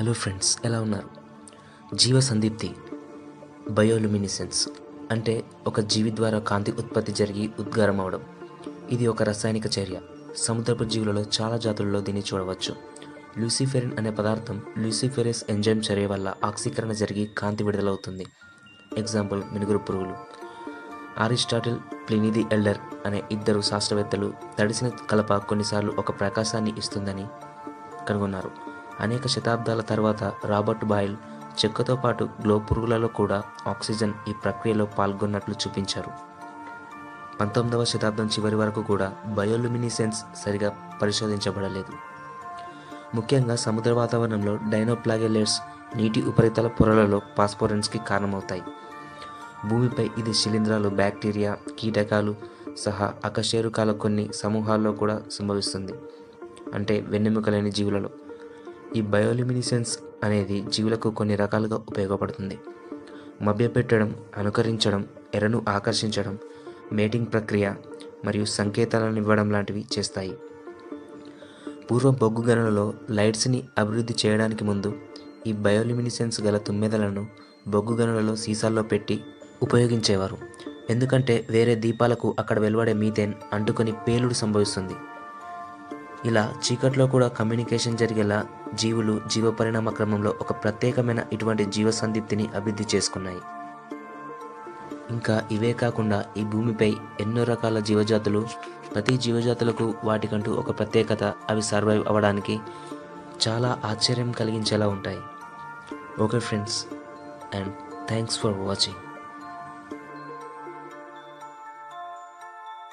Hello friends ఎలా ఉన్నారు? జీవ సందీప్తి బయోలుమినిసెన్స్ అంటే ఒక జీవి ద్వారా కాంతి ఉత్పత్తి జరిగి ఉద్గారం అవడం. ఇది ఒక రసాయనిక చర్య. సముద్రపు జీవులలో చాలా జాతులలో దీన్ని చూడవచ్చు. లూసిఫెరిన్ అనే పదార్థం లూసిఫెరస్ ఎంజైమ్ చర్య వల్ల ఆక్సీకరణ జరిగి కాంతి విడుదలవుతుంది. ఎగ్జాంపుల్ మినుగురు పురుగులు. అరిస్టాటిల్ ప్లినిది ఎల్డర్ అనే ఇద్దరు శాస్త్రవేత్తలు తడిసిన కలప కొన్నిసార్లు ఒక ప్రకాశాన్ని ఇస్తుందని కనుగొన్నారు. అనేక శతాబ్దాల తర్వాత రాబర్ట్ బాయిల్ చెక్కతో పాటు గ్లో పురుగులలో కూడా ఆక్సిజన్ ఈ ప్రక్రియలో పాల్గొన్నట్లు చూపించారు. పంతొమ్మిదవ శతాబ్దం చివరి వరకు కూడా బయోలుమినిసెన్స్ సరిగా పరిశోధించబడలేదు. ముఖ్యంగా సముద్ర వాతావరణంలో డైనోప్లాగెలేట్స్ నీటి ఉపరితల పొరలలో పాస్పోరెన్స్కి కారణమవుతాయి. భూమిపై ఇది శిలీంధ్రాలు బ్యాక్టీరియా కీటకాలు సహా అకశేరుకాల కొన్ని సమూహాల్లో కూడా సంభవిస్తుంది. అంటే వెన్నెముక లేని జీవులలో. ఈ బయోలిమినిసెన్స్ అనేది జీవులకు కొన్ని రకాలుగా ఉపయోగపడుతుంది. మభ్యపెట్టడం అనుకరించడం ఎరను ఆకర్షించడం మేటింగ్ ప్రక్రియ మరియు సంకేతాలను ఇవ్వడం లాంటివి చేస్తాయి. పూర్వ బొగ్గు గనులలో లైట్స్ని అభివృద్ధి చేయడానికి ముందు ఈ బయోలిమినిసెన్స్ గల తుమ్మెదలను బొగ్గు గనులలో సీసాల్లో పెట్టి ఉపయోగించేవారు. ఎందుకంటే వేరే దీపాలకు అక్కడ వెలువడే మీథేన్ అంటుకొని పేలుడు సంభవిస్తుంది. ఇలా చీకట్లో కూడా కమ్యూనికేషన్ జరిగేలా జీవులు జీవ పరిణామ క్రమంలో ఒక ప్రత్యేకమైన ఇటువంటి జీవ సందీప్తిని అభివృద్ధి చేసుకున్నాయి. ఇంకా ఇవే కాకుండా ఈ భూమిపై ఎన్నో రకాల జీవజాతులు ప్రతి జీవజాతులకు వాటికంటూ ఒక ప్రత్యేకత అవి సర్వైవ్ అవ్వడానికి చాలా ఆశ్చర్యం కలిగించేలా ఉంటాయి. Okay friends and thanks for watching